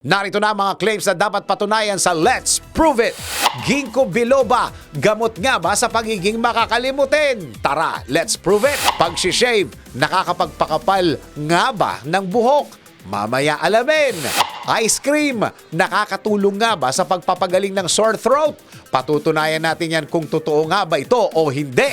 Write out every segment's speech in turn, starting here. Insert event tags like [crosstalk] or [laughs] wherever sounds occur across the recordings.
Narito na mga claims na dapat patunayan sa Let's Prove It! Ginkgo biloba, gamot nga ba sa pagiging makakalimutin? Tara, let's prove it! Pag-shave, nakakapagpakapal nga ba ng buhok? Mamaya alamin! Ice cream, nakakatulong nga ba sa pagpapagaling ng sore throat? Patutunayan natin yan kung totoo nga ba ito o hindi.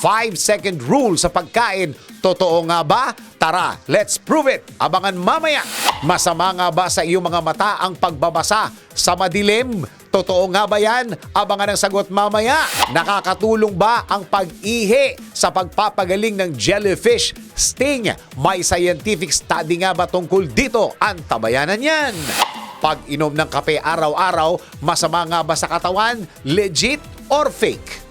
5-second rule sa pagkain. Totoo nga ba? Tara, let's prove it! Abangan mamaya! Masama nga ba sa iyong mga mata ang pagbabasa sa madilim? Totoo nga ba yan? Abangan ang sagot mamaya. Nakakatulong ba ang pag-ihi sa pagpapagaling ng jellyfish sting? May scientific study nga ba tungkol dito? Antabayanan yan! Pag-inom ng kape araw-araw, masama nga ba sa katawan? Legit or fake?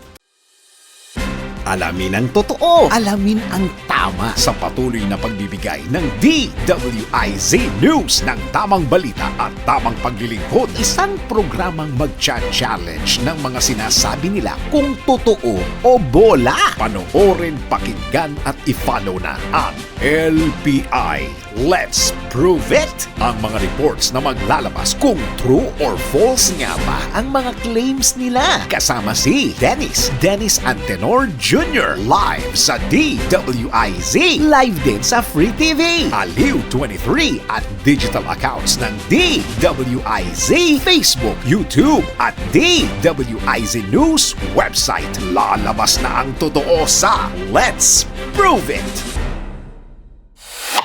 Alamin ang totoo. Alamin ang tama sa patuloy na pagbibigay ng DWIZ News ng tamang balita at tamang paglilingkod. Isang programang mag-challenge ng mga sinasabi nila kung totoo o bola. Panoorin, pakinggan at i-follow na ang LPI. Let's prove it! Ang mga reports na maglalabas kung true or false nga ba ang mga claims nila. Kasama si Dennis, Dennis Antenor Jr. Live sa DWIZ. Live din sa Free TV. Aliw 23 at digital accounts ng DWIZ. Facebook, YouTube at DWIZ News website. Lalabas na ang totoo sa Let's Prove It!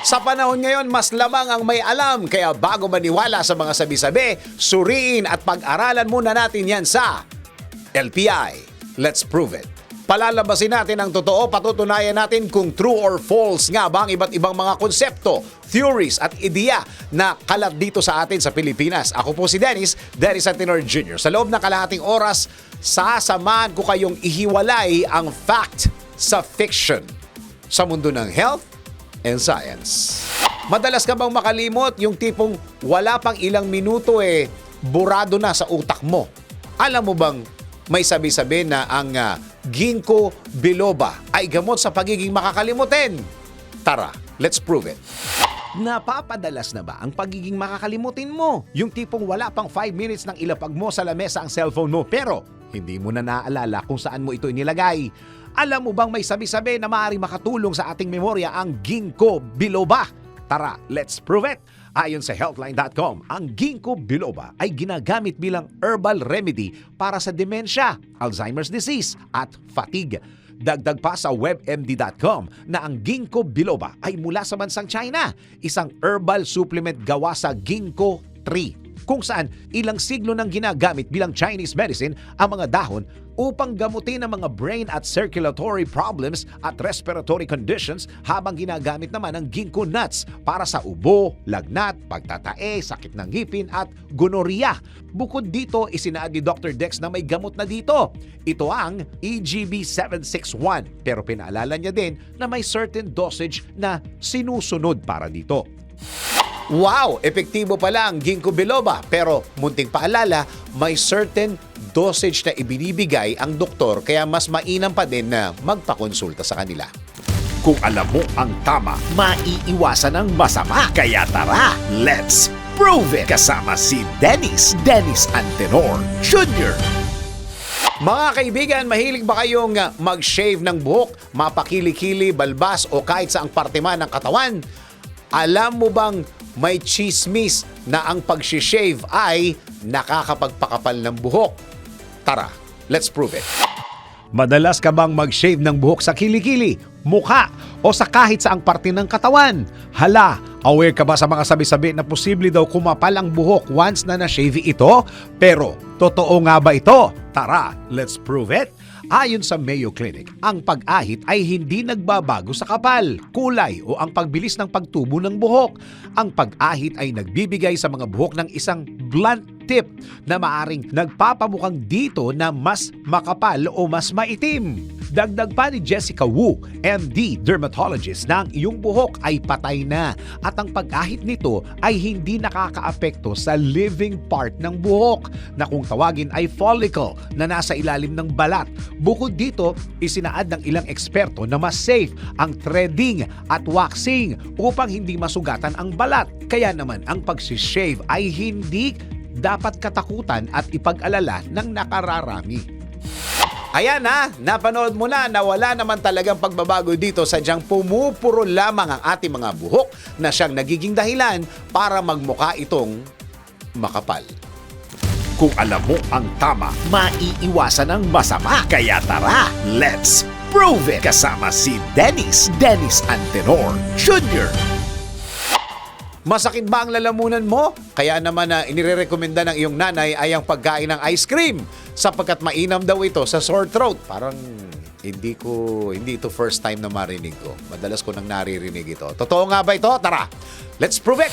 Sa panahon ngayon, mas lamang ang may alam. Kaya bago maniwala sa mga sabi-sabi, suriin at pag-aralan muna natin yan sa LPI. Let's prove it. Palalabasin natin ang totoo, patutunayan natin kung true or false nga ba ang iba't ibang mga konsepto, theories at ideya na kalat dito sa atin sa Pilipinas. Ako po si Dennis, Dennis Antinor Jr. Sa loob ng kalahating oras, sasamahan ko kayong ihiwalay ang fact sa fiction sa mundo ng health and science. Madalas ka bang makalimot yung tipong wala pang ilang minuto eh, burado na sa utak mo? Alam mo bang may sabi-sabi na ang ah, ginkgo biloba ay gamot sa pagiging makakalimutin? Tara, let's prove it. Napapadalas na ba ang pagiging makakalimutin mo? Yung tipong wala pang 5 minutes nang ilapag mo sa lamesa ang cellphone mo pero hindi mo na naaalala kung saan mo ito inilagay. Alam mo bang may sabi-sabi na maaaring makatulong sa ating memorya ang ginkgo biloba? Tara, let's prove it! Ayon sa healthline.com, ang ginkgo biloba ay ginagamit bilang herbal remedy para sa demensya, Alzheimer's disease at fatigue. Dagdag pa sa webmd.com na ang ginkgo biloba ay mula sa bansang China, isang herbal supplement gawa sa ginkgo tree kung saan ilang siglo nang ginagamit bilang Chinese medicine ang mga dahon upang gamutin ang mga brain at circulatory problems at respiratory conditions habang ginagamit naman ang ginkgo nuts para sa ubo, lagnat, pagtatae, sakit ng ngipin at gonorrhea. Bukod dito, isinaad ni Dr. Dex na may gamot na dito. Ito ang EGB 761 pero pinaalala niya din na may certain dosage na sinusunod para dito. Wow! Epektibo pala ang ginkgo biloba. Pero munting paalala, may certain dosage na ibinibigay ang doktor kaya mas mainam pa din na magpakonsulta sa kanila. Kung alam mo ang tama, maiiwasan ang masama. Kaya tara, let's prove it! Kasama si Dennis, Dennis Antenor Jr. Mga kaibigan, mahilig ba kayong uh, mag-shave ng buhok, mapakili-kili, balbas o kahit saang parte man ng katawan? Alam mo bang may chismis na ang pag-shave ay nakakapagpakapal ng buhok? Tara, let's prove it. Madalas ka bang mag-shave ng buhok sa kilikili, mukha o sa kahit saang parte ng katawan? Hala, aware ka ba sa mga sabi-sabi na posible daw kumapal ang buhok once na na-shave ito? Pero, totoo nga ba ito? Tara, let's prove it. Ayon sa Mayo Clinic, ang pag-ahit ay hindi nagbabago sa kapal, kulay o ang pagbilis ng pagtubo ng buhok. Ang pag-ahit ay nagbibigay sa mga buhok ng isang blunt tip na maaring nagpapamukhang dito na mas makapal o mas maitim. Dagdag pa ni Jessica Wu, MD dermatologist, na ang iyong buhok ay patay na at ang pag-ahit nito ay hindi nakakaapekto sa living part ng buhok na kung tawagin ay follicle na nasa ilalim ng balat. Bukod dito, isinaad ng ilang eksperto na mas safe ang threading at waxing upang hindi masugatan ang balat. Kaya naman ang pagsishave ay hindi dapat katakutan at ipag-alala ng nakararami. Ayan na, napanood mo na na wala naman talagang pagbabago dito sadyang pumupuro lamang ang ating mga buhok na siyang nagiging dahilan para magmuka itong makapal. Kung alam mo ang tama, maiiwasan ang masama. Kaya tara, let's prove it! Kasama si Dennis, Dennis Antenor Jr. Masakit ba ang lalamunan mo? Kaya naman na inirekomenda ng iyong nanay ay ang pagkain ng ice cream sapagkat mainam daw ito sa sore throat. Parang hindi ko hindi ito first time na marinig ko. Madalas ko nang naririnig ito. Totoo nga ba ito? Tara, let's prove it!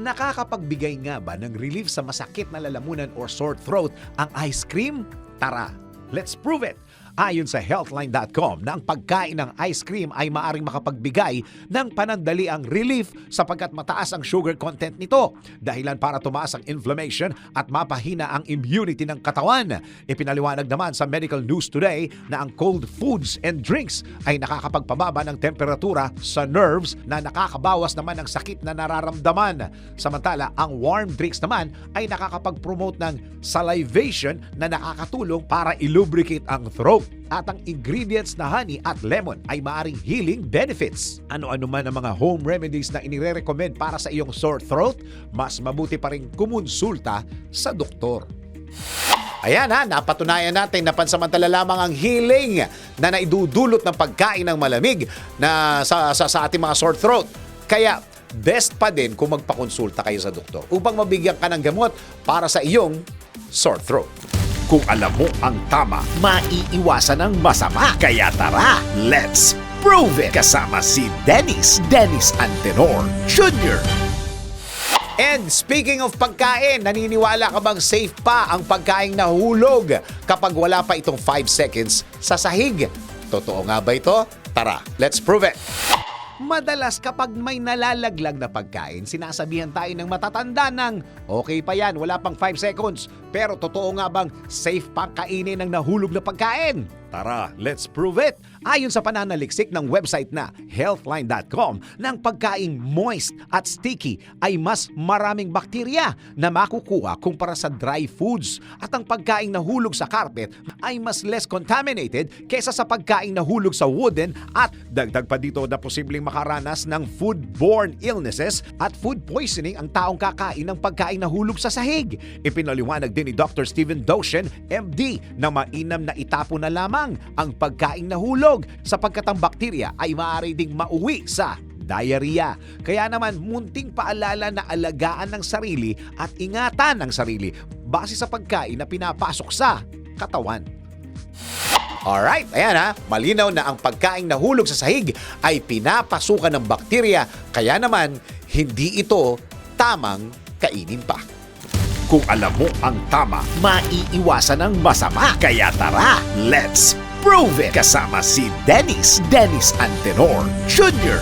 Nakakapagbigay nga ba ng relief sa masakit na lalamunan or sore throat ang ice cream? Tara, let's prove it! Ayon sa healthline.com na ang pagkain ng ice cream ay maaring makapagbigay ng panandaliang relief sapagkat mataas ang sugar content nito. Dahilan para tumaas ang inflammation at mapahina ang immunity ng katawan. Ipinaliwanag naman sa Medical News Today na ang cold foods and drinks ay nakakapagpababa ng temperatura sa nerves na nakakabawas naman ng sakit na nararamdaman. Samantala, ang warm drinks naman ay nakakapag-promote ng salivation na nakakatulong para ilubricate ang throat at ang ingredients na honey at lemon ay maaring healing benefits. Ano-ano man ang mga home remedies na inire-recommend para sa iyong sore throat, mas mabuti pa rin kumonsulta sa doktor. Ayan ha, napatunayan natin na pansamantala lamang ang healing na naidudulot ng pagkain ng malamig na sa, sa, sa ating mga sore throat. Kaya best pa din kung magpakonsulta kayo sa doktor upang mabigyan ka ng gamot para sa iyong sore throat. Kung alam mo ang tama, maiiwasan ang masama. Kaya tara, let's prove it! Kasama si Dennis, Dennis Antenor Jr. And speaking of pagkain, naniniwala ka bang safe pa ang pagkain nahulog kapag wala pa itong 5 seconds sa sahig? Totoo nga ba ito? Tara, let's prove it! Madalas kapag may nalalaglag na pagkain, sinasabihan tayo ng matatanda ng okay pa yan, wala pang 5 seconds. Pero totoo nga bang safe pang kainin ng nahulog na pagkain? Tara, let's prove it! Ayon sa pananaliksik ng website na healthline.com, ng pagkaing moist at sticky ay mas maraming bakterya na makukuha kumpara sa dry foods. At ang pagkaing nahulog sa carpet ay mas less contaminated kesa sa pagkaing nahulog sa wooden at dagdag pa dito na posibleng makaranas ng foodborne illnesses at food poisoning ang taong kakain ng pagkain nahulog sa sahig. Ipinaliwanag din ni Dr. Stephen Doshen, MD, na mainam na itapo na lamang ang pagkain nahulog sapagkat ang bakterya ay maaari ding mauwi sa diarrhea. Kaya naman munting paalala na alagaan ng sarili at ingatan ang sarili base sa pagkain na pinapasok sa katawan. Alright, ayan ha. Malinaw na ang pagkain nahulog sa sahig ay pinapasukan ng bakterya kaya naman hindi ito tamang kainin pa. Kung alam mo ang tama, maiiwasan ang masama. Kaya tara, let's prove it! Kasama si Dennis, Dennis Antenor Jr.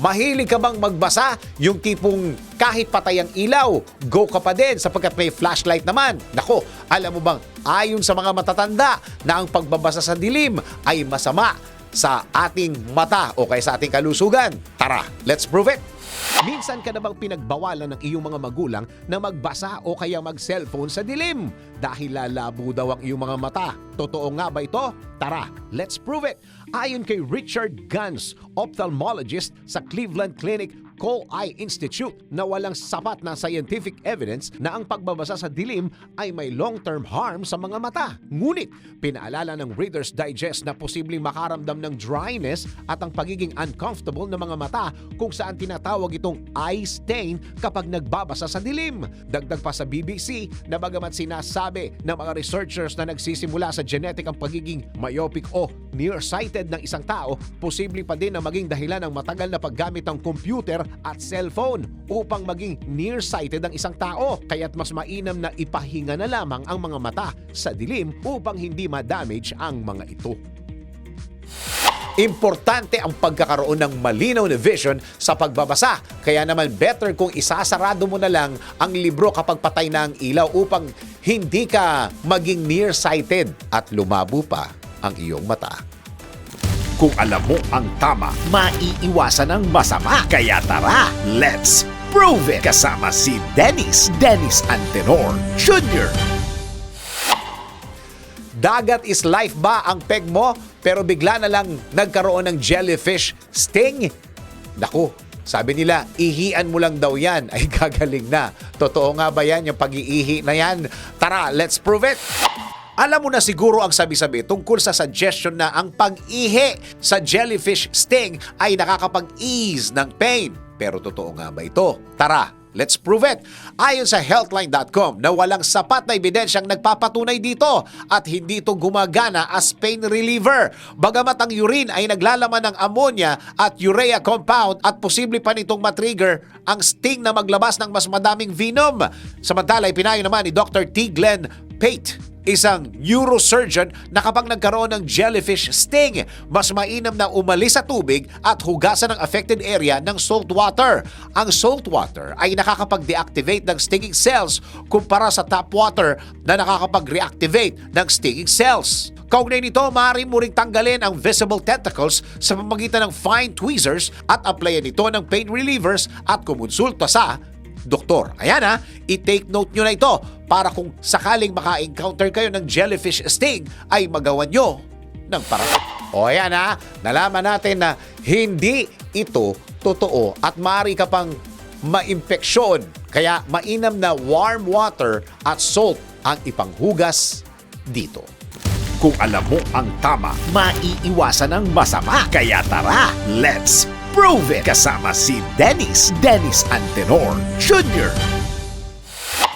Mahilig ka bang magbasa? Yung tipong kahit patay ang ilaw, go ka pa din sapagkat may flashlight naman. Nako, alam mo bang ayon sa mga matatanda na ang pagbabasa sa dilim ay masama sa ating mata o kaya sa ating kalusugan? Tara, let's prove it! Minsan ka na bang pinagbawalan ng iyong mga magulang na magbasa o kaya mag-cellphone sa dilim? Dahil lalabo daw ang iyong mga mata. Totoo nga ba ito? Tara, let's prove it! Ayon kay Richard Gans, ophthalmologist sa Cleveland Clinic Cole Eye Institute na walang sapat na scientific evidence na ang pagbabasa sa dilim ay may long-term harm sa mga mata. Ngunit, pinaalala ng Reader's Digest na posibleng makaramdam ng dryness at ang pagiging uncomfortable ng mga mata kung saan tinatawag itong eye stain kapag nagbabasa sa dilim. Dagdag pa sa BBC na bagamat sinasabi ng mga researchers na nagsisimula sa genetic ang pagiging myopic o nearsighted head ng isang tao, posible pa din na maging dahilan ng matagal na paggamit ng computer at cellphone upang maging nearsighted ang isang tao. Kaya't mas mainam na ipahinga na lamang ang mga mata sa dilim upang hindi ma-damage ang mga ito. Importante ang pagkakaroon ng malinaw na vision sa pagbabasa. Kaya naman better kung isasarado mo na lang ang libro kapag patay na ang ilaw upang hindi ka maging nearsighted at lumabo pa ang iyong mata. Kung alam mo ang tama, maiiwasan ang masama. Kaya tara, let's prove it! Kasama si Dennis, Dennis Antenor Jr. Dagat is life ba ang peg mo pero bigla na lang nagkaroon ng jellyfish sting? Naku, sabi nila, ihian mo lang daw yan [laughs] ay gagaling na. Totoo nga ba yan yung pag-iihi na yan? Tara, let's prove it! Alam mo na siguro ang sabi-sabi tungkol sa suggestion na ang pag-ihi sa jellyfish sting ay nakakapag-ease ng pain. Pero totoo nga ba ito? Tara, let's prove it. Ayon sa healthline.com na walang sapat na ebidensyang nagpapatunay dito at hindi ito gumagana as pain reliever. Bagamat ang urine ay naglalaman ng ammonia at urea compound at posible pa nitong matrigger ang sting na maglabas ng mas madaming venom. Samantala, ipinayo naman ni Dr. T. Glenn Pate isang neurosurgeon na kapag nagkaroon ng jellyfish sting, mas mainam na umalis sa tubig at hugasan ang affected area ng salt water. Ang salt water ay nakakapag-deactivate ng stinging cells kumpara sa tap water na nakakapag-reactivate ng stinging cells. Kaugnay nito, maaari mo ring tanggalin ang visible tentacles sa pamamagitan ng fine tweezers at applyan ito ng pain relievers at kumonsulta sa doktor. Ayan ha, i-take note nyo na ito para kung sakaling maka-encounter kayo ng jellyfish sting ay magawan nyo ng paraan. O ayan ha, nalaman natin na hindi ito totoo at maaari ka pang maimpeksyon. Kaya mainam na warm water at salt ang ipanghugas dito. Kung alam mo ang tama, maiiwasan ang masama. Kaya tara, let's prove it! Kasama si Dennis, Dennis Antenor Jr.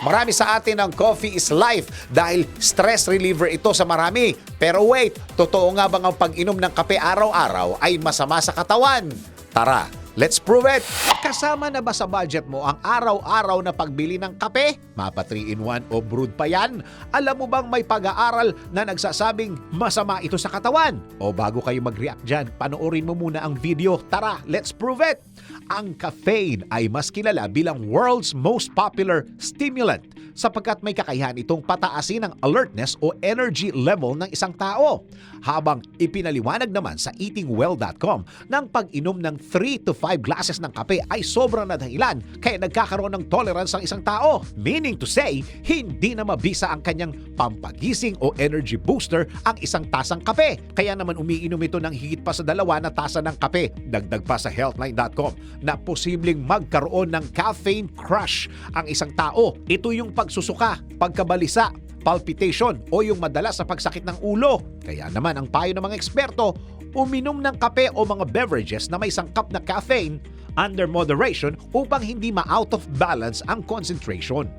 Marami sa atin ang coffee is life dahil stress reliever ito sa marami. Pero wait, totoo nga bang ang pag-inom ng kape araw-araw ay masama sa katawan? Tara, let's prove it! Kasama na ba sa budget mo ang araw-araw na pagbili ng kape? Mapa 3-in-1 o brewed pa yan? Alam mo bang may pag-aaral na nagsasabing masama ito sa katawan? O bago kayo mag-react dyan, panoorin mo muna ang video. Tara, let's prove it! Ang caffeine ay mas kilala bilang world's most popular stimulant sapagkat may kakayahan itong pataasin ang alertness o energy level ng isang tao. Habang ipinaliwanag naman sa eatingwell.com ng pag-inom ng 3 to 5 glasses ng kape ay sobrang na dahilan kaya nagkakaroon ng tolerance ang isang tao. Meaning to say, hindi na mabisa ang kanyang pampagising o energy booster ang isang tasang kape. Kaya naman umiinom ito ng higit pa sa dalawa na tasa ng kape. Dagdag pa sa healthline.com na posibleng magkaroon ng caffeine crush ang isang tao. Ito yung pagsusuka, pagkabalisa, palpitation o yung madalas sa pagsakit ng ulo. Kaya naman ang payo ng mga eksperto, uminom ng kape o mga beverages na may sangkap na caffeine under moderation upang hindi ma-out of balance ang concentration.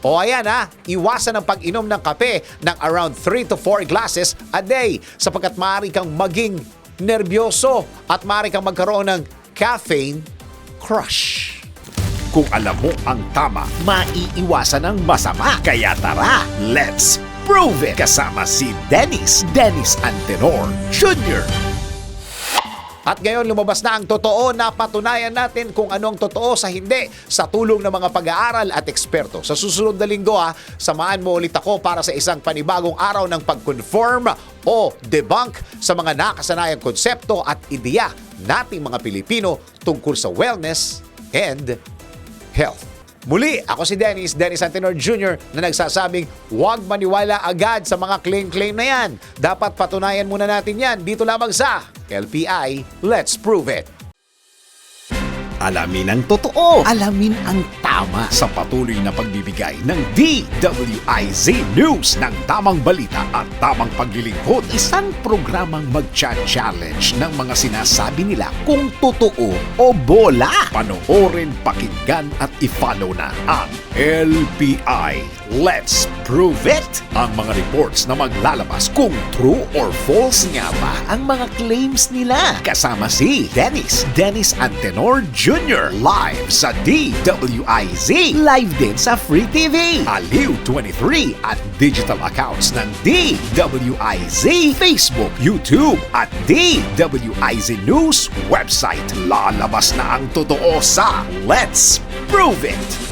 O ayan ha, iwasan ang pag-inom ng kape ng around 3 to 4 glasses a day sapagkat maaari kang maging nervyoso at maaari kang magkaroon ng caffeine crush. Kung alam mo ang tama, maiiwasan ang masama. Kaya tara, let's prove it! Kasama si Dennis, Dennis Antenor Jr. At ngayon lumabas na ang totoo na patunayan natin kung ano ang totoo sa hindi sa tulong ng mga pag-aaral at eksperto. Sa susunod na linggo ha, samahan mo ulit ako para sa isang panibagong araw ng pag-confirm o debunk sa mga nakasanayang konsepto at ideya nating mga Pilipino tungkol sa wellness and health. Muli, ako si Dennis, Dennis Antenor Jr. na nagsasabing huwag maniwala agad sa mga claim-claim na yan. Dapat patunayan muna natin yan dito lamang sa LPI Let's Prove It. Alamin ang totoo. Alamin ang tama sa patuloy na pagbibigay ng DWIZ News ng tamang balita at tamang paglilingkod. Isang programang magcha-challenge ng mga sinasabi nila kung totoo o bola. Panoorin, pakinggan at i-follow na ang LPI Let's Prove It! Ang mga reports na maglalabas kung true or false nga ba ang mga claims nila. Kasama si Dennis, Dennis Antenor Jr. Live sa DWIZ. Live din sa Free TV. Aliw 23 at digital accounts ng DWIZ, Facebook, YouTube at DWIZ News website. Lalabas na ang totoo sa Let's Prove It!